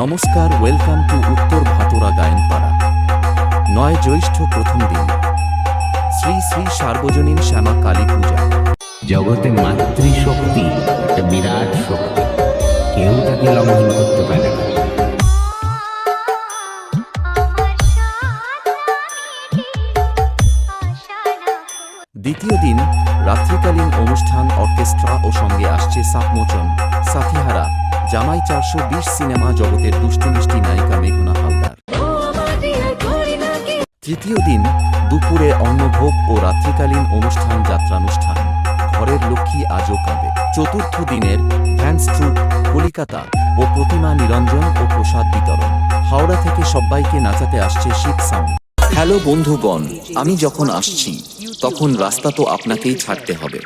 নমস্কার welcome to উত্তর ভাতরা গায়নপাড়া নয় জ্যৈষ্ঠ প্রথম দিন। শ্রী শ্রী সার্বজনীন শ্যামা কালী পূজা। জগতে মাতৃশক্তি একটা বিরাট শক্তি। কেউ তাকে লঙ্ঘন করতে পারে না। দ্বিতীয় দিন রাত্রিকালীন অনুষ্ঠান অর্কেস্ট্রা ও সঙ্গে আসছে সাপমোচন সাথীহারা। জামাই চারশো বিশ সিনেমা জগতের দুষ্টুমিষ্টি নায়িকা মেঘনা হালদার। তৃতীয় দিন দুপুরে অন্নভোগ ও রাত্রিকালীন অনুষ্ঠান যাত্রানুষ্ঠান। ঘরের লক্ষ্মী আজও কাঁদে। চতুর্থ দিনের ফ্যান্স ট্রুপ কলিকাতা ও প্রতিমা নিরঞ্জন ও প্রসাদ বিতরণ। হাওড়া থেকে সবাইকে নাচাতে আসছে শিখ সাউন্ড। হ্যালো বন্ধুগণ আমি যখন আসছি তখন রাস্তা তো আপনাকেই ছাড়তে হবে।